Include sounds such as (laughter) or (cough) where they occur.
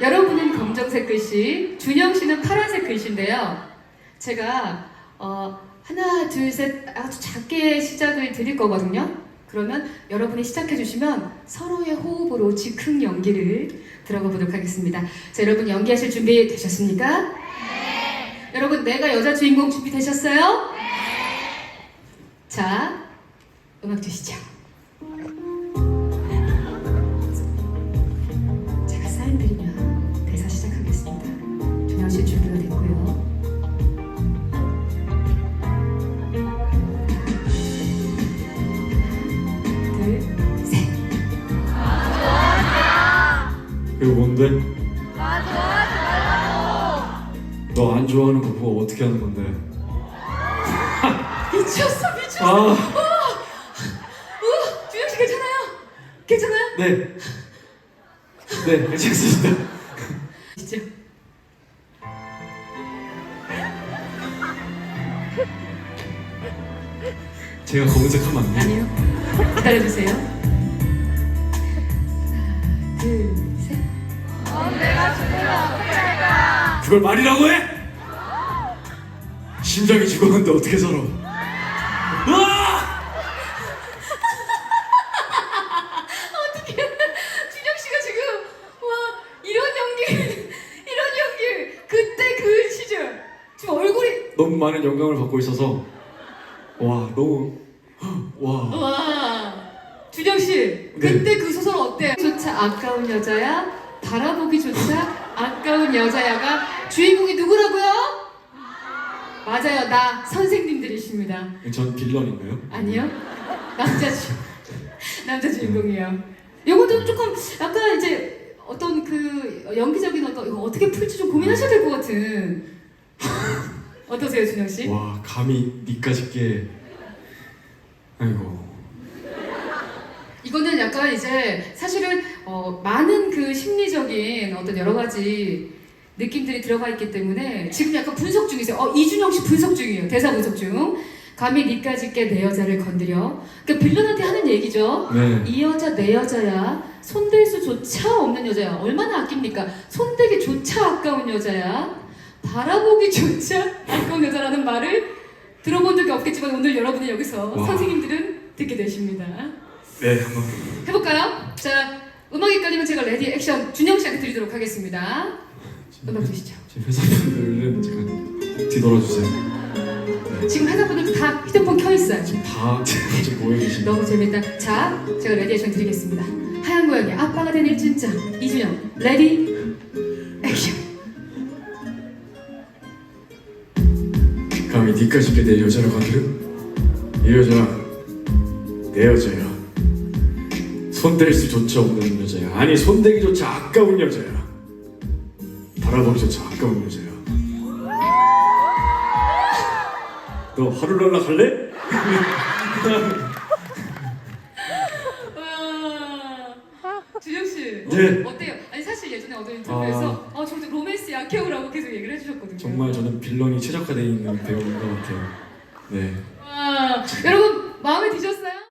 여러분은 검정색 글씨, 준영 씨는 파란색 글씨인데요. 제가 어, 하나, 둘, 셋 아주 작게 시작을 드릴 거거든요. 그러면 여러분이 시작해 주시면 서로의 호흡으로 즉흥 연기를 들어가 보도록 하겠습니다. 자, 여러분 연기하실 준비 되셨습니까? 네. 여러분 내가 여자 주인공 준비 되셨어요? 네. 자, 음악 주시죠. 이거 뭔데? 너안 좋아하는 거 보고 어떻게 하는 건데? (laughs) 미쳤어, 미쳤어. 아, 우, 준영 씨 괜찮아요? 괜찮아요? 네. 네, 괜찮습니다. 진짜. 제가 검색하면 안 돼요? 아니요. 기다려주세요. 그걸 말이라고 해? 심장이 죽었는데 어떻게 살아? 으아! 준영 씨가 지금 와 이런 연기, 이런 연기 그때 그 시절 지금 얼굴이 너무 많은 영감을 받고 있어서 와 너무 와 와 준영 씨 그때 그 소설 어때? 조차 아까운 여자야 바라보기조차 아까운 여자야가 주인공이 누구라고요? 맞아요 나 선생님들이십니다. 전 빌런인가요? 아니요. 남자 주 남자 주인공이에요. 요것도 조금 약간 이제 어떤 그 연기적인 어떤 이거 어떻게 풀지 좀 고민하셔야 될 것 같은. 어떠세요, 준영 씨? 와 감히 니까지 게 아이고 약간 이제 사실은 어, 많은 그 심리적인 어떤 여러 가지 느낌들이 들어가 있기 때문에 지금 약간 분석 중이세요. 어, 이준영 씨 분석 중이에요. 대사 분석 중. 감히 니까지 게내 여자를 건드려. 그러니까 빌런한테 하는 얘기죠. 네 이 여자 내 여자야 손댈 수조차 없는 여자야 얼마나 아낍니까 손대기조차 아까운 여자야 바라보기조차 아까운 여자라는 말을 들어본 적이 없겠지만 오늘 여러분이 여기서 와. 선생님들은 듣게 되십니다 네, 한번 해볼까요? 자 음악이 깔리면 제가 레디 액션 준영 씨한테 드리도록 하겠습니다 음악 주시죠 지금 회사분들은 제가 뒤돌아 주세요. 지금 회사분들 다 휴대폰 켜 있어요 지금 다 지금 모여 계십니다. 너무 재밌다. 자, 제가 레디 액션 드리겠습니다. 하얀 고양이 아빠가 된 일진짜 이준영 레디 액션. 감히 니까지 게내 여자를 건드려? 이 여자 내 여자야. 손댈 수조차 없는 여자야. 아니 손대기조차 아까운 여자야. 바라보기조차 아까운 여자야. 너 하루랄라 갈래? 와, 준영 씨 네. 어때요? 아니 사실 예전에 어떤 인터뷰에서 어 저도 로맨스 약해요라고 계속 얘기를 해주셨거든요. 정말 저는 빌런이 최적화되어 있는 배우인 것 같아요. 네. 와, 여러분